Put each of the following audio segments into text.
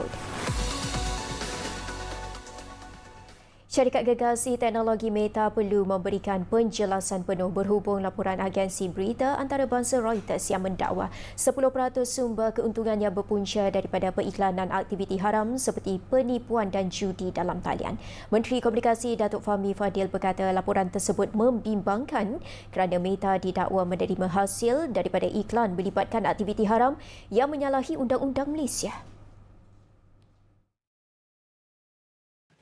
Daud. Syarikat Gegasi Teknologi Meta perlu memberikan penjelasan penuh berhubung laporan agensi berita antarabangsa Reuters yang mendakwa 10% sumber keuntungannya berpunca daripada periklanan aktiviti haram seperti penipuan dan judi dalam talian. Menteri Komunikasi Datuk Fahmi Fadil berkata laporan tersebut membimbangkan kerana Meta didakwa menerima hasil daripada iklan melibatkan aktiviti haram yang menyalahi undang-undang Malaysia.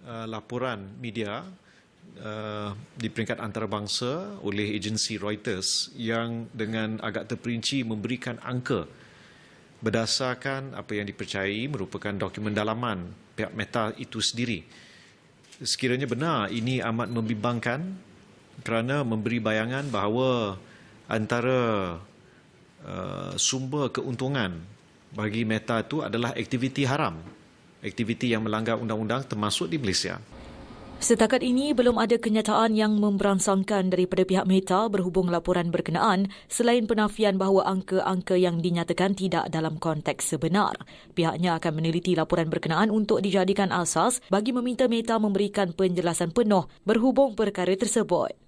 Uh, laporan media uh, di peringkat antarabangsa oleh agensi Reuters yang dengan agak terperinci memberikan angka berdasarkan apa yang dipercayai merupakan dokumen dalaman pihak Meta itu sendiri. Sekiranya benar ini amat membimbangkan kerana memberi bayangan bahawa antara uh, sumber keuntungan bagi Meta itu adalah aktiviti haram aktiviti yang melanggar undang-undang termasuk di Malaysia. Setakat ini belum ada kenyataan yang memberansangkan daripada pihak Meta berhubung laporan berkenaan selain penafian bahawa angka-angka yang dinyatakan tidak dalam konteks sebenar. Pihaknya akan meneliti laporan berkenaan untuk dijadikan asas bagi meminta Meta memberikan penjelasan penuh berhubung perkara tersebut.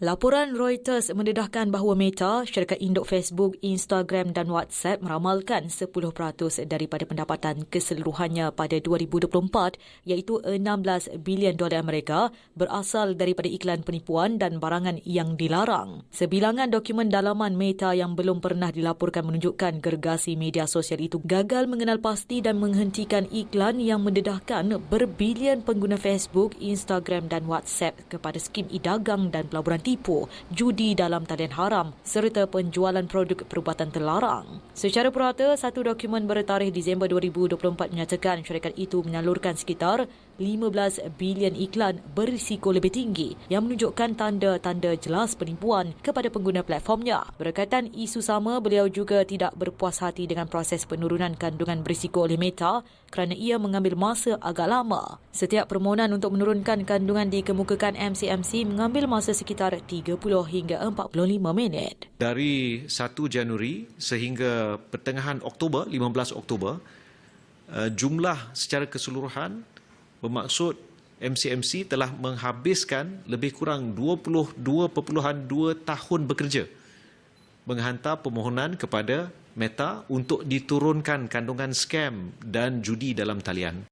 Laporan Reuters mendedahkan bahawa Meta, syarikat induk Facebook, Instagram dan WhatsApp meramalkan 10% daripada pendapatan keseluruhannya pada 2024 iaitu 16 bilion dolar Amerika berasal daripada iklan penipuan dan barangan yang dilarang. Sebilangan dokumen dalaman Meta yang belum pernah dilaporkan menunjukkan gergasi media sosial itu gagal mengenal pasti dan menghentikan iklan yang mendedahkan berbilion pengguna Facebook, Instagram dan WhatsApp kepada skim e-dagang dan pelaburan tipu, judi dalam talian haram serta penjualan produk perubatan terlarang. Secara purata, satu dokumen bertarikh Disember 2024 menyatakan syarikat itu menyalurkan sekitar 15 bilion iklan berisiko lebih tinggi yang menunjukkan tanda-tanda jelas penipuan kepada pengguna platformnya. Berkaitan isu sama, beliau juga tidak berpuas hati dengan proses penurunan kandungan berisiko oleh Meta kerana ia mengambil masa agak lama. Setiap permohonan untuk menurunkan kandungan dikemukakan MCMC mengambil masa sekitar 30 hingga 45 minit. Dari 1 Januari sehingga pertengahan Oktober, 15 Oktober, uh, jumlah secara keseluruhan bermaksud MCMC telah menghabiskan lebih kurang 22.2 tahun bekerja menghantar permohonan kepada Meta untuk diturunkan kandungan skam dan judi dalam talian.